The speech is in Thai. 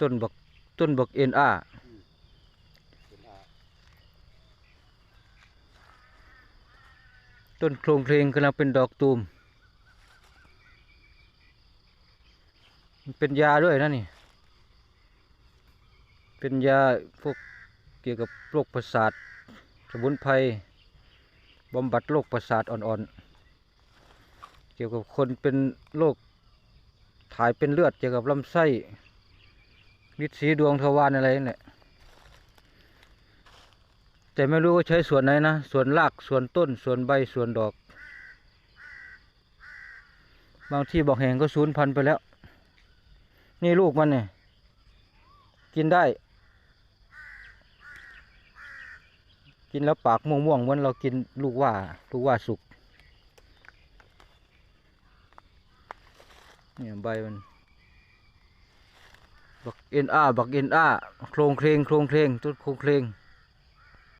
ต้นบักต้นบักเอ็นอาต้นโครงเพลงกำลังเป็นดอกตูม มันเป็นยาด้วยนะนี่ เป็นยาพวกเกี่ยวกับโรคประสาท สมุนไพรบำบัดโรคประสาทอ่อนๆ เกี่ยวกับคนเป็นโรคถ่ายเป็นเลือด เกี่ยวกับลำไส้ ฤทธิ์สีดวงทวารอะไรเนั่นแต่ไม่รู้ว่าใช้ส่วนไหนนะ ส่วนรากส่วนต้นส่วนใบส่วนดอก บางที่บอกแห่งก็สูญพันธุ์ไปแล้ว นี่ลูกมันเนี่ย กินได้ กินแล้วปากม่วงๆเหมือนเรากินลูกว่า ลูกว่าสุกเนี่ยใบมัน บักเอ็นอาบักเอ็นอาโครงเคลงโครงเคลงต้นโครงเคลง